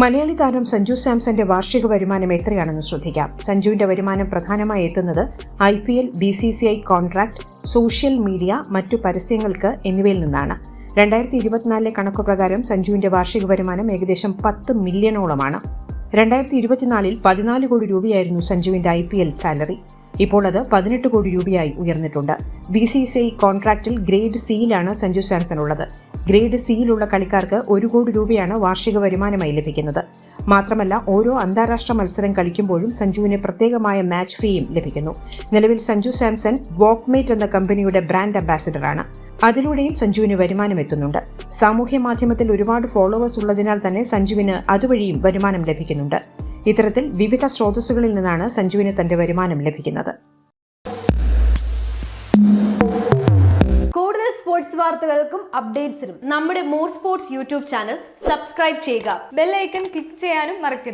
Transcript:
മലയാളി താരം സഞ്ജു സാംസന്റെ വാർഷിക വരുമാനം എത്രയാണെന്ന് ശ്രദ്ധിക്കാം. സഞ്ജുവിന്റെ വരുമാനം പ്രധാനമായി എത്തുന്നത് I P L B C C I contract social media മറ്റു പരസ്യങ്ങൾക്ക് എന്നിവയിൽ നിന്നാണ്. രണ്ടായിരത്തി ഇരുപത്തിനാലിലെ കണക്കുപ്രകാരം സഞ്ജുവിന്റെ വാർഷിക വരുമാനം ഏകദേശം പത്ത് മില്യണോളമാണ്. രണ്ടായിരത്തി ഇരുപത്തിനാലിൽ പതിനാല് കോടി രൂപയായിരുന്നു സഞ്ജുവിന്റെ ഐ പി എൽ സാലറി. ഇപ്പോൾ അത് പതിനെട്ട് കോടി രൂപയായി ഉയർന്നിട്ടുണ്ട്. ബി സി സി ഐ കോൺട്രാക്റ്റിൽ ഗ്രേഡ് സിയിലാണ് സഞ്ജു സാംസൺ ഉള്ളത് ഗ്രേഡ് സിയിലുള്ള കളിക്കാർക്ക് ഒരു കോടി രൂപയാണ് വാർഷിക വരുമാനമായി ലഭിക്കുന്നത്. മാത്രമല്ല ഓരോ അന്താരാഷ്ട്ര മത്സരം കളിക്കുമ്പോഴും സഞ്ജുവിന് പ്രത്യേകമായ മാച്ച് ഫീയും ലഭിക്കുന്നു. നിലവിൽ സഞ്ജു സാംസൺ വോക്ക്മേറ്റ് എന്ന കമ്പനിയുടെ ബ്രാൻഡ് അംബാസിഡറാണ്. അതിലൂടെയും സഞ്ജുവിന് വരുമാനം എത്തുന്നുണ്ട്. സാമൂഹ്യ മാധ്യമത്തിൽ ഒരുപാട് ഫോളോവേഴ്സ് ഉള്ളതിനാൽ തന്നെ സഞ്ജുവിന് അതുവഴിയും വരുമാനം ലഭിക്കുന്നുണ്ട്. ഇത്തരത്തിൽ വിവിധ സ്രോതസ്സുകളിൽ നിന്നാണ് സഞ്ജുവിന് തന്റെ വരുമാനം ലഭിക്കുന്നത്. കൂടുതൽ സ്പോർട്സ് വാർത്തകൾക്കും അപ്ഡേറ്റ്സിനും നമ്മുടെ more sports YouTube channel subscribe ചെയ്യുക. ബെല്ലൈക്കൺ ക്ലിക്ക് ചെയ്യാനും മറക്കരുത്.